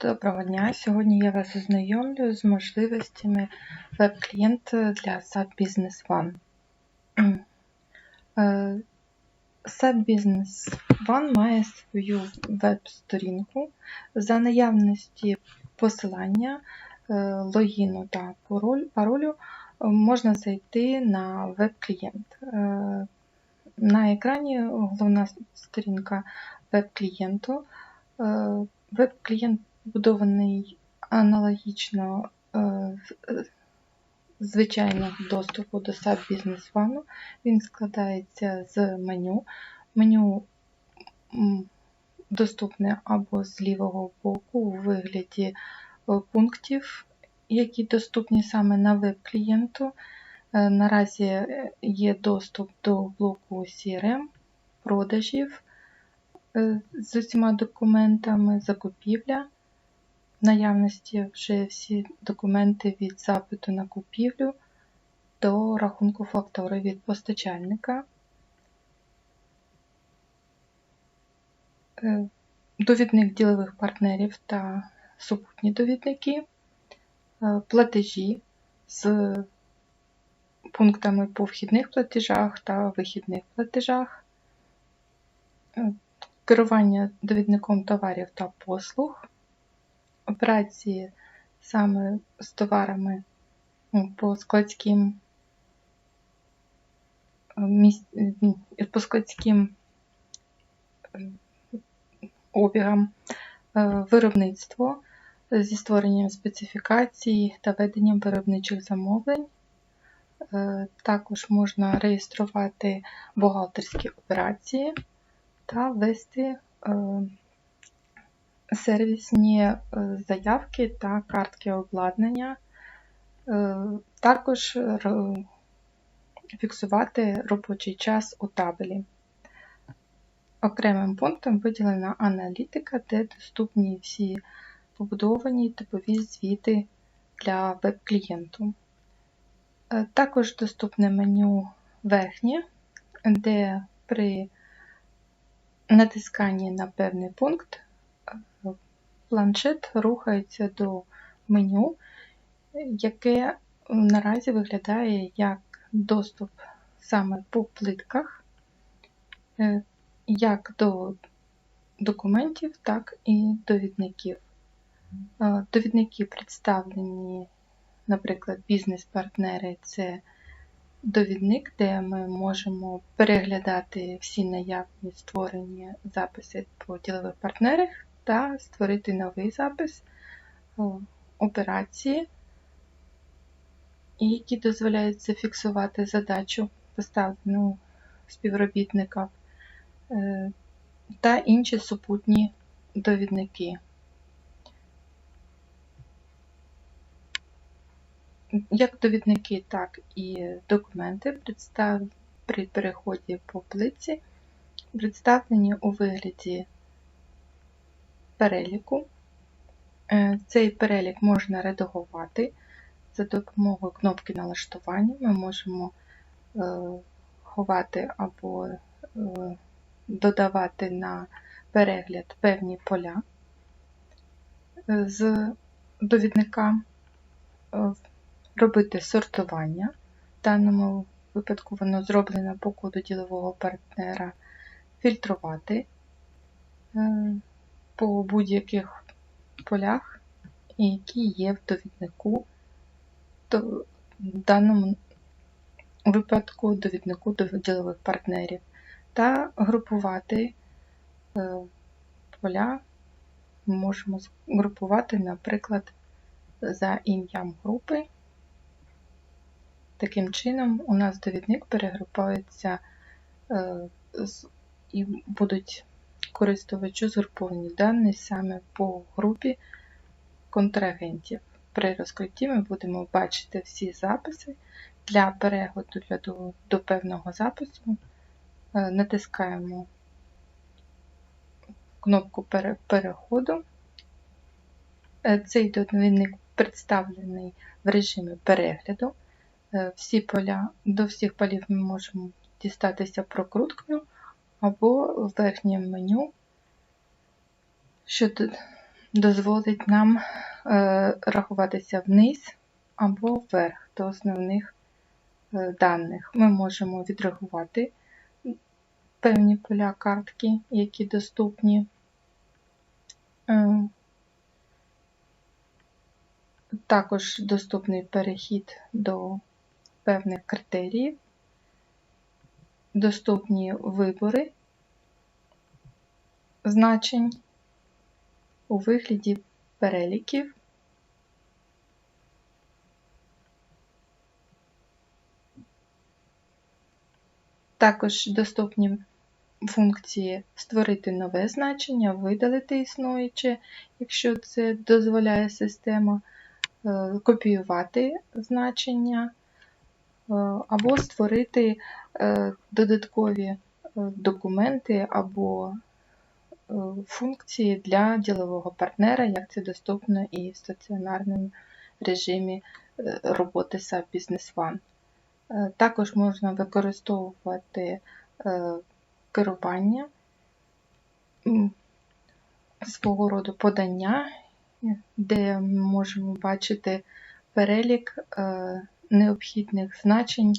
Доброго дня! Сьогодні я вас ознайомлю з можливостями веб-клієнта для SAP Business One. Е, SAP Business One має свою веб-сторінку. За наявності посилання, е, логіну та паролю можна зайти на веб-клієнт. Е, на екрані головна сторінка веб-клієнту. Веб-клієнт будований аналогічно е, звичайного доступу до SAP Business One. Він складається з меню. Меню доступне або з лівого боку у вигляді е, пунктів, які доступні саме на веб-клієнту. Е, наразі є доступ до блоку CRM, продажів. Е, з усіма документами закупівля. Наявності вже всі документи від запиту на купівлю до рахунку фактури від постачальника. Е, довідник ділових партнерів та супутні довідники, е, платежі з пунктами по вхідних платежах та вихідних платежах, керування довідником товарів та послуг, операції саме з товарами ну, по складським е, по складським е, обігам, е, виробництво зі створенням специфікацій та веденням виробничих замовлень. Також можна реєструвати бухгалтерські операції та ввести е, сервісні е, заявки та картки обладнання, е, також фіксувати робочий час у табелі. Окремим пунктом виділена аналітика, де доступні всі побудовані типові звіти для веб-клієнту. Також доступне меню верхнє, де при натисканні на певний пункт планшет рухається до меню, яке наразі виглядає як доступ саме по плитках, е, як до документів, так і довідників. Е, довідники представлені, наприклад, бізнес-партнери це довідник, де ми можемо переглядати всі наявні створені записи по ділових партнерах та створити новий запис операції, які дозволяють зафіксувати задачу, поставлену співробітника, е, та інші супутні довідники. Як довідники, так і документи при переході по плитці представлені у вигляді переліку. Е, цей перелік можна редагувати за допомогою кнопки налаштування. Ми можемо е, ховати або е, додавати на перегляд певні поля з довідника робити сортування. В даному випадку воно зроблено по коду ділового партнера, фільтрувати по будь-яких полях, які є в довіднику, в даному випадку довіднику ділових партнерів, та групувати е, поля можемо групувати, наприклад, за ім'ям групи. Таким чином, у нас довідник перегрупується е, і будуть користувачу згруповані дані саме по групі контрагентів. При розкритті ми будемо бачити всі записи. Для переходу для до, до певного запису е, натискаємо кнопку переходу. Е, цей довідник представлений в режимі перегляду. Е, всі поля, до всіх полів ми можемо дістатися прокруткою або в верхньому меню, що дозволить нам е, рахуватися вниз або вверх до основних е, даних. Ми можемо відрахувати певні поля картки, які доступні. Е, також доступний перехід до певних критеріїв, доступні вибори значень у вигляді переліків. Також доступні функції створити нове значення, видалити існуюче, якщо це дозволяє система, е, копіювати значення, е, або створити е, додаткові документи або функції для ділового партнера, як це доступно і в стаціонарному режимі роботи SAP Business One. Також можна використовувати керування, свого роду подання, де ми можемо бачити перелік е, необхідних значень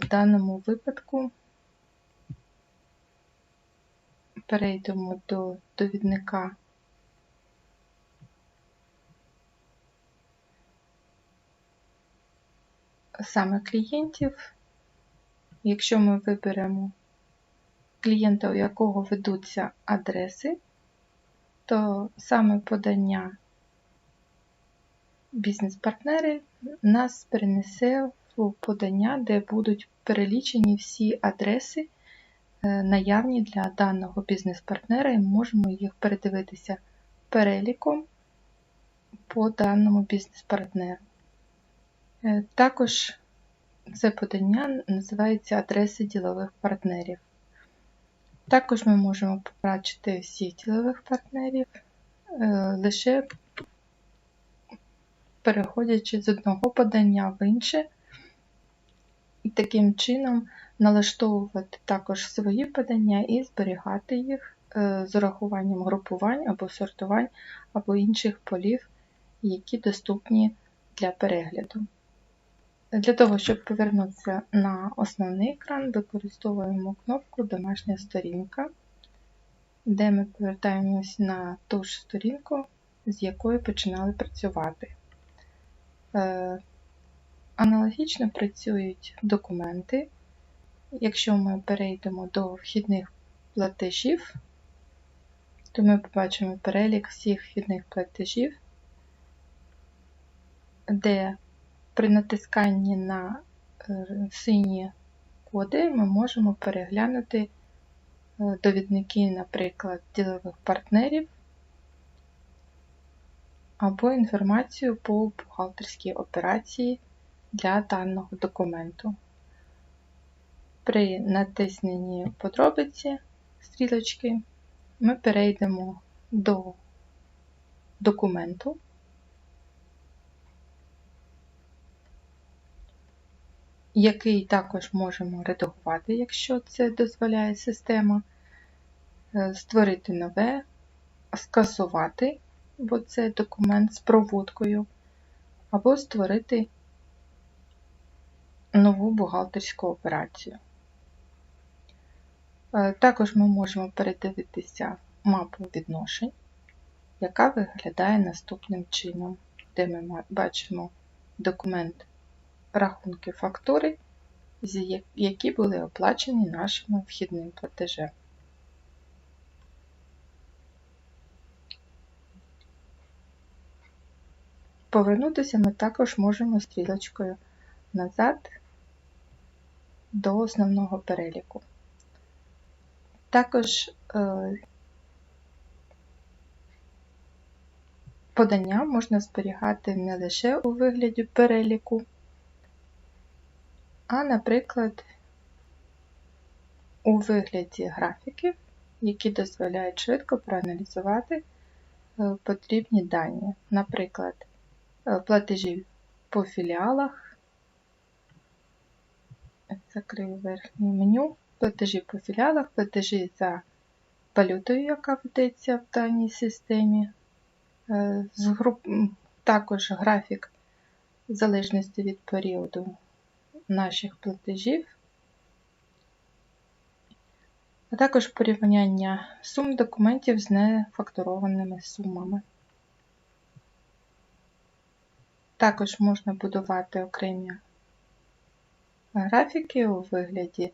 в даному випадку. Перейдемо до довідника. Саме клієнтів. Якщо ми виберемо клієнта, у якого ведуться адреси, то саме подання бізнес-партнери нас перенесе в подання, де будуть перелічені всі адреси, наявні для даного бізнес-партнера, і можемо їх передивитися переліком по даному бізнес-партнеру. Е, також це подання називається адреси ділових партнерів. Також ми можемо побачити всіх ділових партнерів, е, лише переходячи з одного подання в інше, і таким чином налаштовувати також свої подання і зберігати їх е, з урахуванням групувань або сортувань, або інших полів, які доступні для перегляду. Для того, щоб повернутися на основний екран, використовуємо кнопку Домашня сторінка, де ми повертаємось на ту ж сторінку, з якої починали працювати. Е, аналогічно працюють документи. Якщо ми перейдемо до вхідних платежів, то ми побачимо перелік всіх вхідних платежів, де при натисканні на е, сині коди ми можемо переглянути е, довідники, наприклад, ділових партнерів або інформацію по бухгалтерській операції для даного документу. При натисненні подробиці стрілочки ми перейдемо до документу. який також можемо редагувати, якщо це дозволяє система, е, створити нове, скасувати, бо це документ з проводкою, або створити нову бухгалтерську операцію. Е, також ми можемо передивитися мапу відношень, яка виглядає наступним чином, де ми бачимо документ рахунки фактури, які були оплачені нашим вхідним платежем. Повернутися ми також можемо стрілочкою назад до основного переліку. Також е, подання можна зберігати не лише у вигляді переліку, а, наприклад, у вигляді графіків, які дозволяють швидко проаналізувати е, потрібні дані, наприклад, е, платежі по філіалах, закрию верхнє меню, платежі по філіалах, платежі за валютою, яка ведеться в даній системі, Е. Також графік залежності від періоду наших платежів, а також порівняння сум документів з нефакторованими сумами. Також можна будувати окремі графіки у вигляді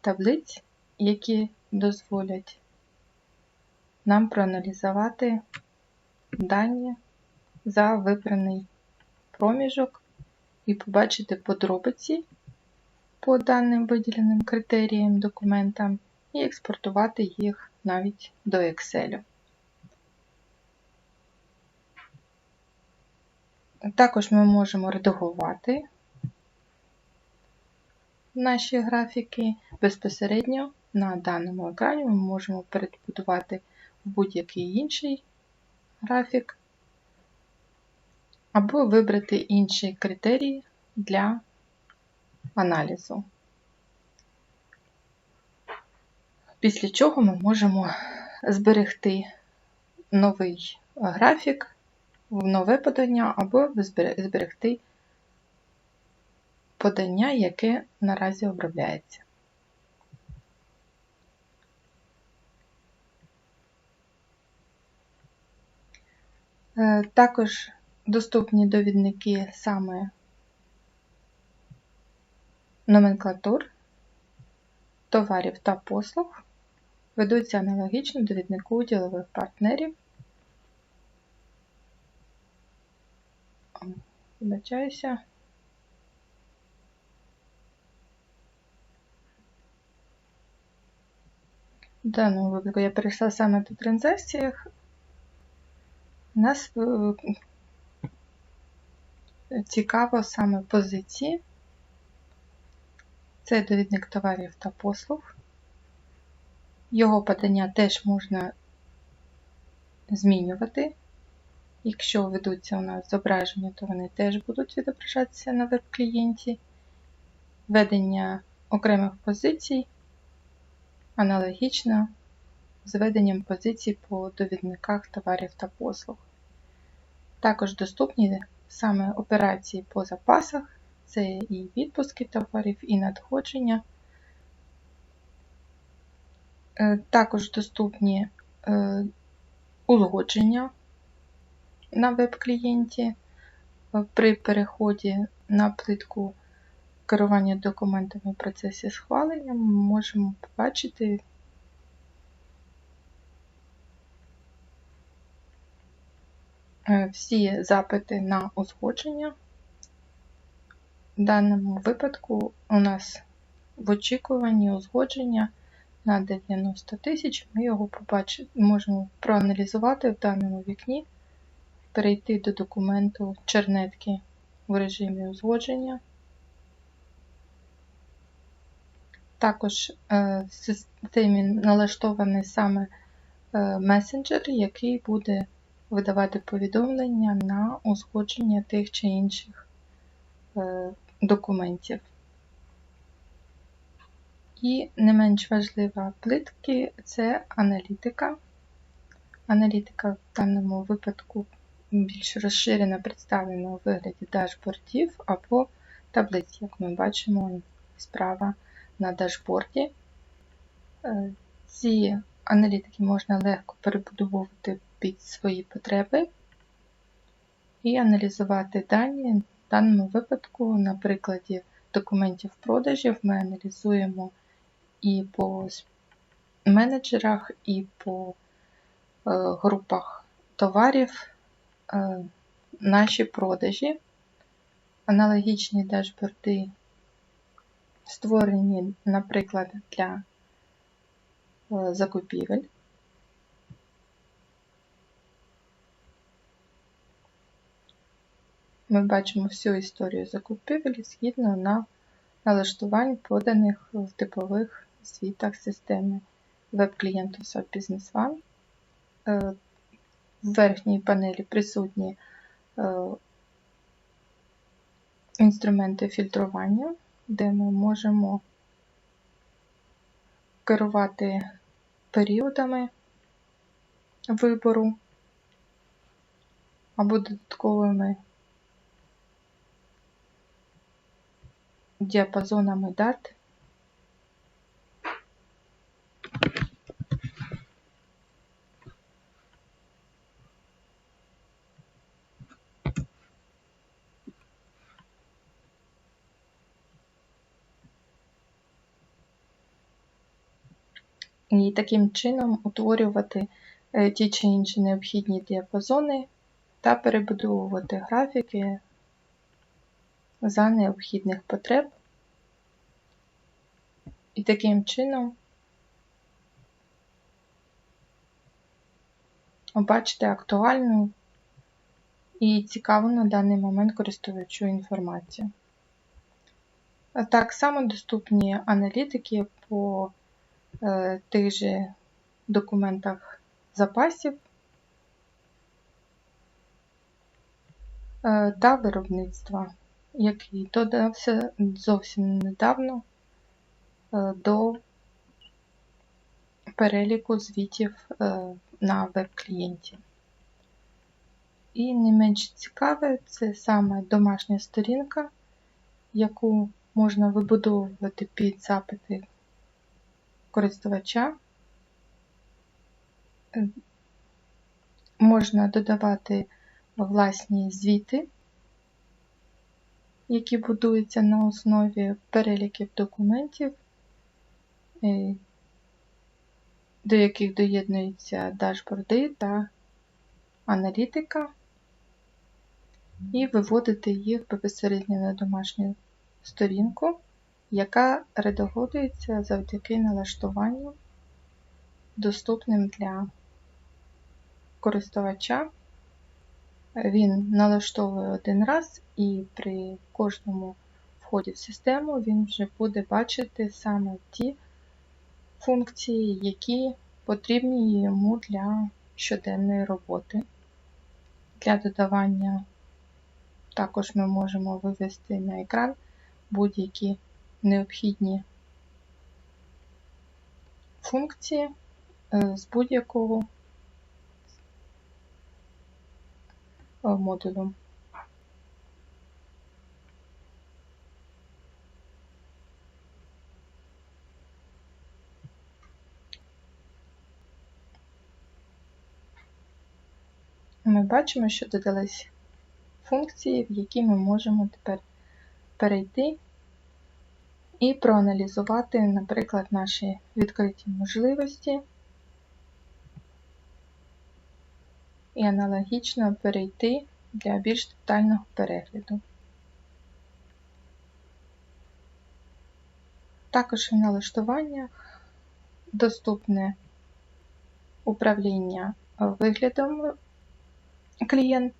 таблиць, які дозволять нам проаналізувати дані за вибраний проміжок і побачити подробиці по даним виділеним критеріям документам і експортувати їх навіть до Excel. Також ми можемо редагувати наші графіки безпосередньо на даному екрані ми можемо перебудувати в будь-який інший графік або вибрати інші критерії для аналізу. Після чого ми можемо зберегти новий графік в нове подання або зберегти подання, яке наразі обробляється. Е, також доступні довідники саме номенклатур, товарів та послуг, ведуться аналогічно довіднику ділових партнерів. Вибачаюся. В даному випадку я перейшла саме до транзакціях. У нас цікаво саме позиції. Це довідник товарів та послуг. Його подання теж можна змінювати. Якщо ведуться у нас зображення, то вони теж будуть відображатися на веб-клієнті. Ведення окремих позицій аналогічно з веденням позицій по довідниках товарів та послуг. Також доступні саме операції по запасах, це і відпуски товарів, і надходження. Е, також доступні е, узгодження на веб-клієнті. При переході на плитку керування документами в процесі схвалення ми можемо побачити е, всі запити на узгодження. В даному випадку у нас в очікуванні узгодження на 90 тисяч, ми його побачимо, можемо проаналізувати в даному вікні, перейти до документу чернетки в режимі узгодження. Також е, в системі налаштований саме е, месенджер, який буде видавати повідомлення на узгодження тих чи інших е, документів. І не менш важлива плитки це аналітика. Аналітика в даному випадку більш розширено представлена у вигляді дашбордів або таблиць, як ми бачимо справа на дашборді. Е, ці аналітики можна легко перебудовувати під свої потреби і аналізувати дані. В даному випадку, на прикладі документів продажів, ми аналізуємо і по менеджерах, і по е, групах товарів е, наші продажі. Аналогічні дашборди створені, наприклад, для е, закупівель. Ми бачимо всю історію закупівель згідно на налаштувань, поданих в типових звітах системи веб-клієнту SAP Business One. Е, в верхній панелі присутні е, інструменти фільтрування де ми можемо керувати періодами вибору або додатковими діапазонами дат. І таким чином утворювати е, ті чи інші необхідні діапазони та перебудовувати графіки за необхідних потреб. І таким чином побачити актуальну і цікаву на даний момент користувачу інформацію. Так само доступні аналітики по тих же документах запасів е, та виробництва, який додався зовсім недавно е, до переліку звітів е, на веб-клієнті. І не менш цікаве це саме домашня сторінка, яку можна вибудовувати під запити користувача. Е, Можна додавати власні звіти, які будуються на основі переліків документів, е, до яких доєднуються дашборди та аналітика, і виводити їх безпосередньо на домашню сторінку, яка редагується завдяки налаштуванню, доступним для користувача. Він налаштовує один раз, і при кожному вході в систему він вже буде бачити саме ті функції, які потрібні йому для щоденної роботи. Для додавання також ми можемо вивести на екран будь-які необхідні функції е, з будь-якого модулю. Ми бачимо, що додались функції, в які ми можемо тепер перейти і проаналізувати, наприклад, наші відкриті можливості і аналогічно перейти для більш детального перегляду. Також в налаштуваннях доступне управління виглядом клієнт,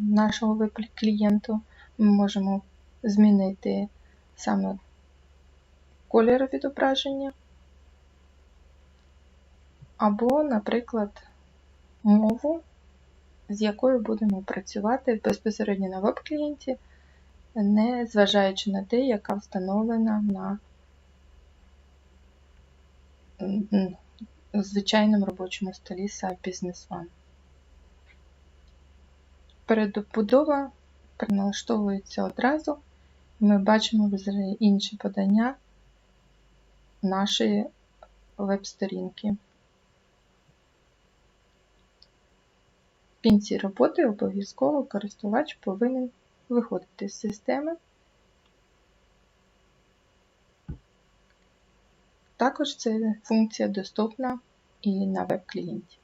нашого веб-клієнту. Ми можемо змінити саме колір відображення, або, наприклад, мову, з якою будемо працювати безпосередньо на веб-клієнті, не зважаючи на те, яка встановлена на звичайному робочому столі SAP Business One. Передбудова переналаштовується одразу, ми бачимо вже інше подання нашої веб-сторінки. В кінці роботи обов'язково користувач повинен виходити з системи. Також ця функція доступна і на веб-клієнті.